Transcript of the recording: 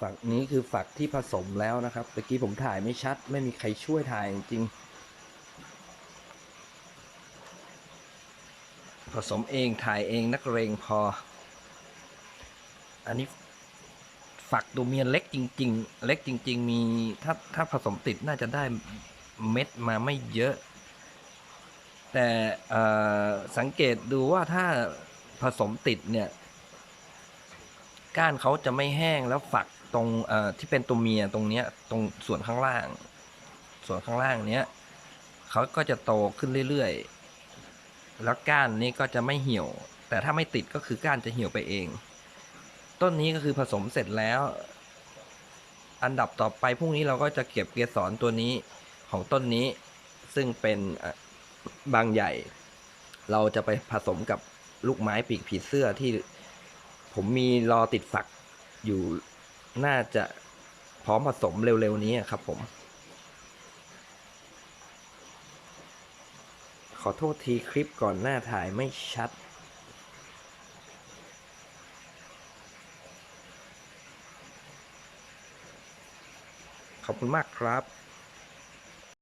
ฝักนี้คือฝักที่ผสมแล้วนะครับเมื่อกี้ผมถ่ายไม่ชัด ไม่มีใครช่วยถ่ายจริง ผสมเองถ่ายเองนักเรงพอ อันนี้ฝักตัวเมียเล็กจริง ๆ เล็กจริง ๆ มีถ้าถ้าผสมติดน่าจะได้เม็ดมาไม่เยอะ แต่สังเกตดูว่าถ้าผสมติดเนี่ย ก้านเขาจะไม่แห้งแล้วฝัก ตรงเอ่อที่เป็นตัวเมียตรงเนี้ย ตรงส่วนข้างล่าง ส่วนข้างล่างเนี้ยเขาก็จะโตขึ้นเรื่อยๆ แล้วก้านนี้ก็จะไม่เหี่ยว แต่ถ้าไม่ติดก็คือก้านจะเหี่ยวไปเอง ต้นนี้ก็คือผสมเสร็จแล้ว อันดับต่อไปพรุ่งนี้เราก็จะเก็บเกสรตัวนี้ของต้นนี้ ซึ่งเป็นบางใหญ่ เราจะไปผสมกับลูกไม้ปีกผีเสื้อที่ผมมีรอติดฝักอยู่ น่าจะพร้อมผสมเร็วๆนี้ครับผม ขอโทษทีคลิปก่อนหน้าถ่ายไม่ชัด ขอบคุณมากครับ